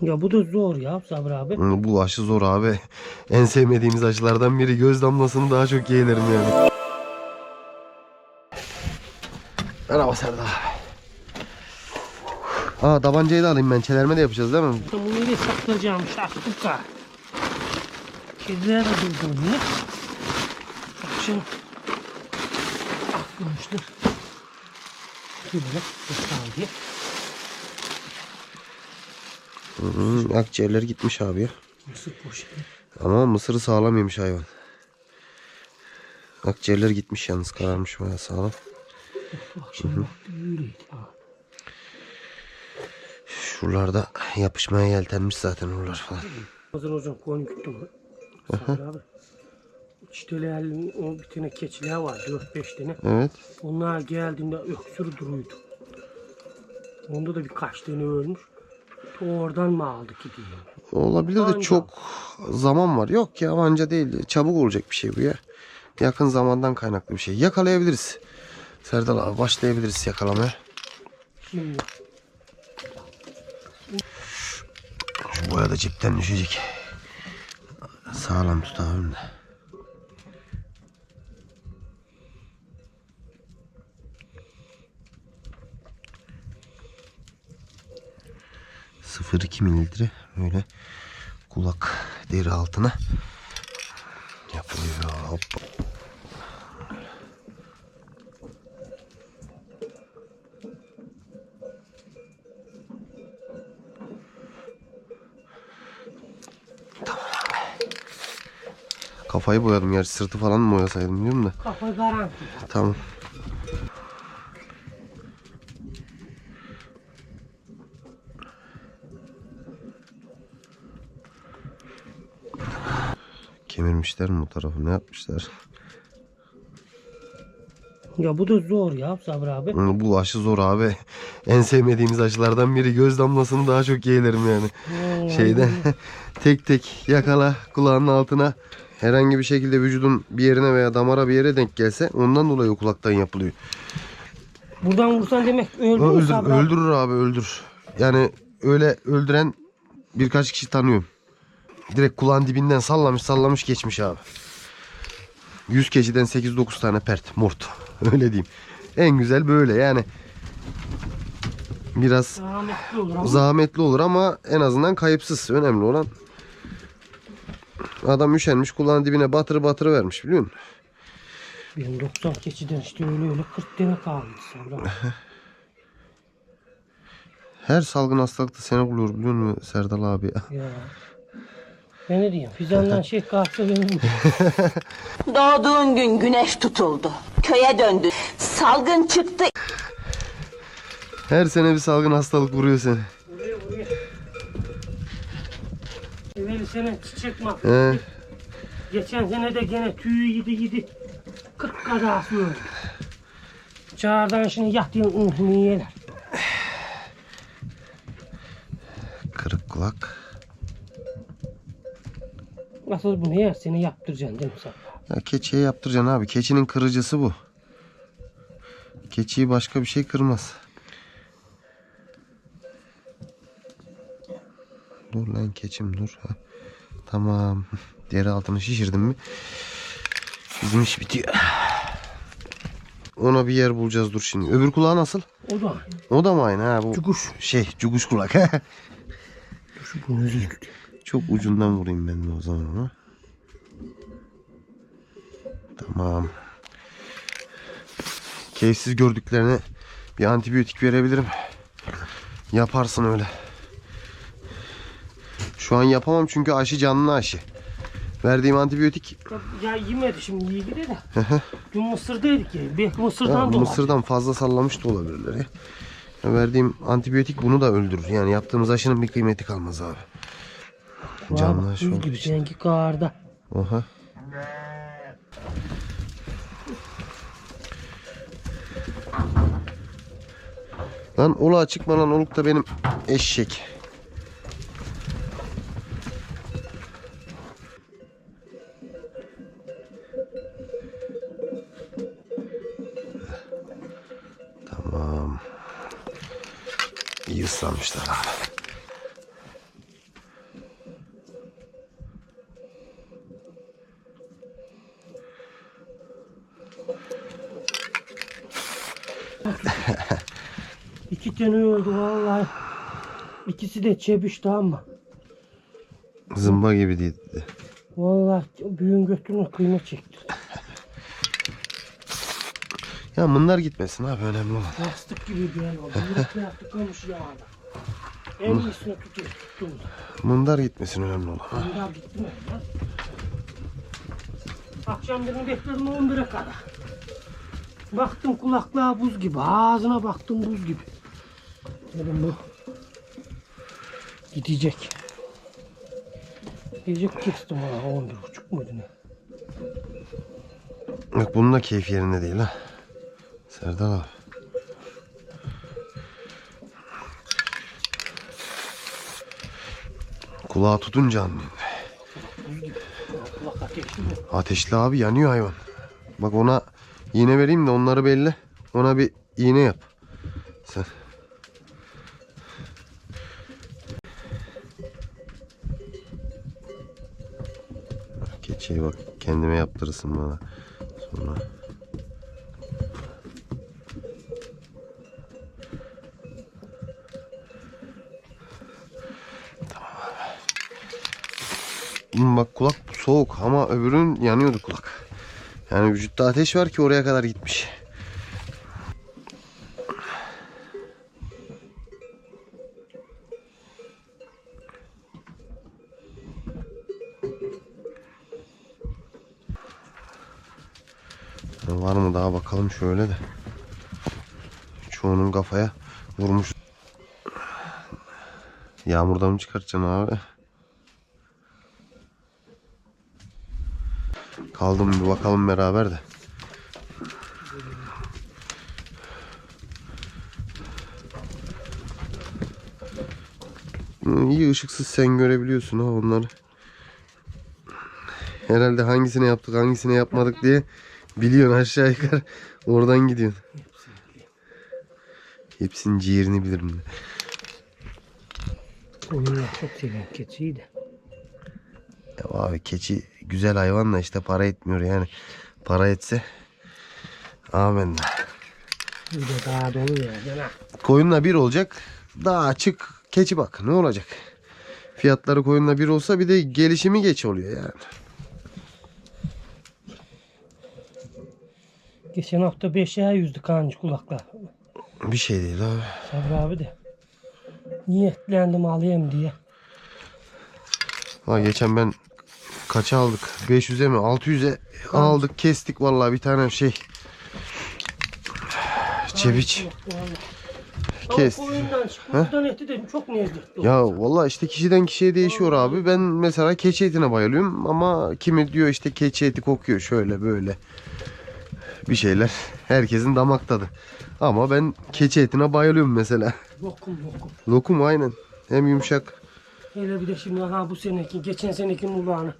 Ya bu da zor ya Sabri abi. Hı, Bu aşı zor abi. En sevmediğimiz aşılardan biri. Göz damlasını daha çok yeğlerim yani. Merhaba Serdar. Aa tabancayı da alayım ben. Çelerme de yapacağız değil mi? Bunu nereye saklayacağım şahsuka. Kediler de durdu niye? Bak şimdi. Aklmıştır. Böyle ısrar diye. Hı, akciğerler gitmiş abi. Mısır poşeti. Ama mısırı sağlam yemiş hayvan. Akciğerler gitmiş yalnız kararmış bayağı sağlam. Ha. Şuralarda yapışmaya yeltenmiş zaten oralar falan. Hazır hocam koyun gitti mi? Abi. Çitelerinin o bir tane keçiler var 4-5 tane. Evet. Onlar geldiğinde öksür duruyordu. Onda da birkaç tane ölmüş. Oradan mı aldı ki diye. Olabilir de Anca. çok zaman var. Yok ya anca değil. Çabuk olacak bir şey bu ya. Yakın zamandan kaynaklı bir şey. Yakalayabiliriz. Serdal abi başlayabiliriz yakalamaya. Şimdi Şu boya da cepten düşecek. Sağlam tut abim de. Sıfır iki mililitre böyle kulak deri altına yapılıyor. Hop. Kafayı boyadım gerçi sırtı falan mı boyasaydım biliyorum da. kafa garanti. Tamam. Kemirmişler mi bu tarafı? Ne yapmışlar? Ya bu da zor ya Sabri abi. Hı, Bu aşı zor abi. En sevmediğimiz aşılardan biri. Göz damlasını daha çok yeğlerim yani. Şeyden tek tek yakala kulağının altına. Herhangi bir şekilde vücudun bir yerine veya damara bir yere denk gelse ondan dolayı o kulaktan yapılıyor. Buradan vursan demek öldü mü öldür- Sabri abi? öldürür abi öldür. Yani öyle öldüren birkaç kişi tanıyorum. Direkt kulağın dibinden sallamış sallamış geçmiş abi. 100 keçiden 8-9 tane pert mort. Öyle diyeyim. En güzel böyle yani. Biraz Rahmetli olur ama. zahmetli olur ama en azından kayıpsız. Önemli olan adam üşenmiş kulağın dibine batırı batırı vermiş biliyor musun? Benim 90 keçiden işte öyle öyle 40 tane abi. Her salgın hastalıkta seni buluyor biliyor musun Serdal abi? ya. Ben ne diyeyim? Fizandan şey kalktı benim. Doğduğun gün güneş tutuldu. Köye döndün. Salgın çıktı. Her sene bir salgın hastalık vuruyor seni. Buraya buraya. Evveli sene çiçek? He. Geçen sene de gene tüyü yedi yedi. 40 kadar öldü. Çağırdan şimdi yat diye ıhmiyeler. Nasıl bunu her sene yaptıracaksın değil mi sen? Ya keçiye yaptıracaksın abi. Keçinin kırıcısı bu. Keçiyi başka bir şey kırmaz. Dur lan keçim dur. Ha. Tamam. Deri altını şişirdim mi? Bizim iş bitiyor. Ona bir yer bulacağız dur şimdi. Öbür kulağı nasıl? O da O da mı aynı ha bu? Cuguş. Şey cuguş kulak. şu bunu değil. Çok ucundan vurayım ben de o zaman onu. Tamam. Keyifsiz gördüklerine bir antibiyotik verebilirim. Yaparsın öyle. Şu an yapamam çünkü aşı canlı aşı. Verdiğim antibiyotik Ya yemedi şimdi gidi de. Dün mısırdaydık ya. Belki mısırdan ya, dolayı. mısırdan fazla sallamış da olabilirler ya. Ya Verdiğim antibiyotik bunu da öldürür. Yani yaptığımız aşının bir kıymeti kalmaz abi. Canlı Bak, aşı buz olduğu gibi için. seninki karda. Oha. Lan ola çıkma lan oluk da benim eşek. Tamam. İyi ıslanmışlar abi. Tane öldü vallahi. İkisi de çebişti ama. Zımba gibi değildi. Vallahi büyüğün götünü kıyma çekti. Ya bunlar gitmesin abi önemli olan. Yastık gibi bir yer oldu. Yürekli yastık olmuş yağda. En iyisini tutuyor. Tuttum da. Bunlar gitmesin önemli olan. Bunlar gitti mi? ya? Akşam birini bekledim 11'e kadar. Baktım kulaklığa buz gibi. Ağzına baktım buz gibi. Dedim bu gidecek. Gidecek kestim ona 11 buçuk muydu ne? Bak bunun da keyfi yerinde değil ha. Serdar abi. Kulağı tutunca anlıyor. Buz gibi. Kulak ateşli mi? Ateşli abi yanıyor hayvan. Bak ona iğne vereyim de onları belli. Ona bir iğne yap. Sen. Keçiyi bak kendime yaptırırsın bana. Sonra. Hmm, Bak kulak soğuk ama öbürün yanıyordu kulak. Yani vücutta ateş var ki oraya kadar gitmiş. Var mı daha bakalım şöyle de. Çoğunun kafaya vurmuş. Yağmurdan mı çıkartacaksın abi? Kaldım bir bakalım beraber de. Hı, İyi ışıksız sen görebiliyorsun ha onları. Herhalde hangisine yaptık hangisine yapmadık diye biliyorsun aşağı yukarı. Oradan gidiyorsun. Hepsinin ciğerini bilirim. de. Oyunlar çok seviyorum keçiyi de. Ya abi keçi güzel hayvan da işte para etmiyor yani. Para etse amenna. Bir de daha dolu ya. Yana. Koyunla bir olacak. Daha açık keçi bak ne olacak. Fiyatları koyunla bir olsa bir de gelişimi geç oluyor yani. Geçen hafta 5'e yüzdü kancı kulaklar. Bir şey değil abi. Sabri abi de. Niyetlendim alayım diye. Ha, geçen ben kaça aldık? 500'e mi? 600'e aldık kestik vallahi bir tane şey. Çeviç. Kes. Dedim çok lezzetli. Ya vallahi işte kişiden kişiye değişiyor abi. Ben mesela keçi etine bayılıyorum ama kimi diyor işte keçi eti kokuyor şöyle böyle. Bir şeyler. Herkesin damak tadı. Ama ben keçi etine bayılıyorum mesela. Lokum lokum. Lokum aynen. Hem yumuşak. Hele bir de şimdi ha bu seneki, geçen senekinin ulağını.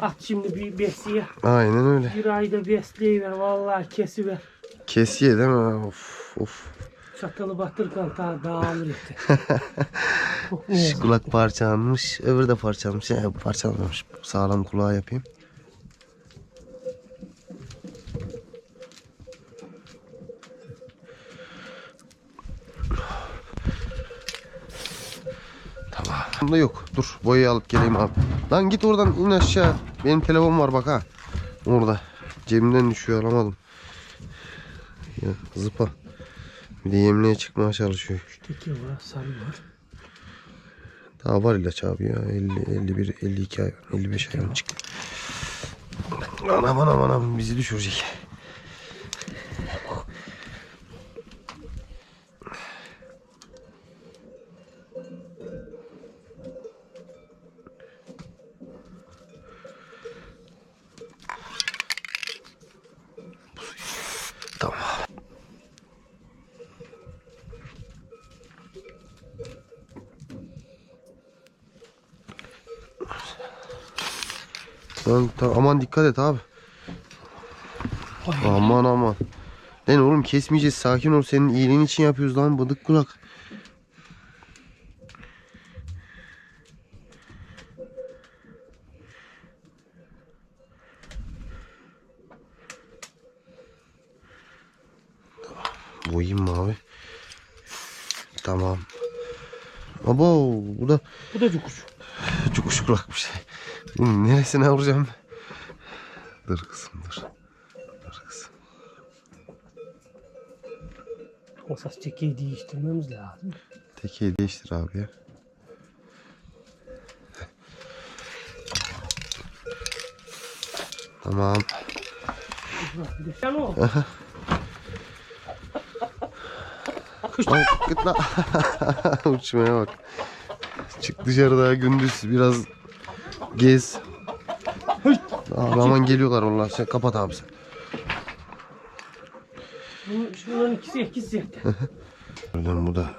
At şimdi bir besliye. Aynen öyle. Bir ayda besleyiver vallahi kesiver. Kesiye değil mi? Of of. Çatalı batırırken ta dağılır çok Şu kulak parçalanmış. Öbürü de parçalanmış. Ya parçalanmamış. Sağlam kulağı yapayım. Bunda yok. Dur boyayı alıp geleyim abi. Lan git oradan in aşağı. Benim telefon var bak ha. Orada. Cebimden düşüyor alamadım. Ya zıpa. Bir de yemliğe çıkmaya çalışıyor. Teki var, sarı var. Daha var ilaç abi ya. 50, 51, 52 hayvan, 55 hayvan çıktı. Anam anam anam bizi düşürecek. Tamam. Lan, ta- aman dikkat et abi. Aman aman. Lan oğlum kesmeyeceğiz. Sakin ol. Senin iyiliğin için yapıyoruz lan. Bıdık kulak. Boyayım mı abi? Tamam. Abo bu da Bu da cukuş. çok uşkulak bir şey. Neresine vuracağım? Dur kızım dur. Dur kızım. Esas çekeyi değiştirmemiz lazım. Tekeyi değiştir abi ya. Tamam. Sen o. Lan git lan. Uçmaya bak. Çık dışarıda gündüz biraz gez. Abi aman geliyorlar onlar. Sen kapat abi sen. Bunun- Şunların ikisi ikisi. Buradan bu da.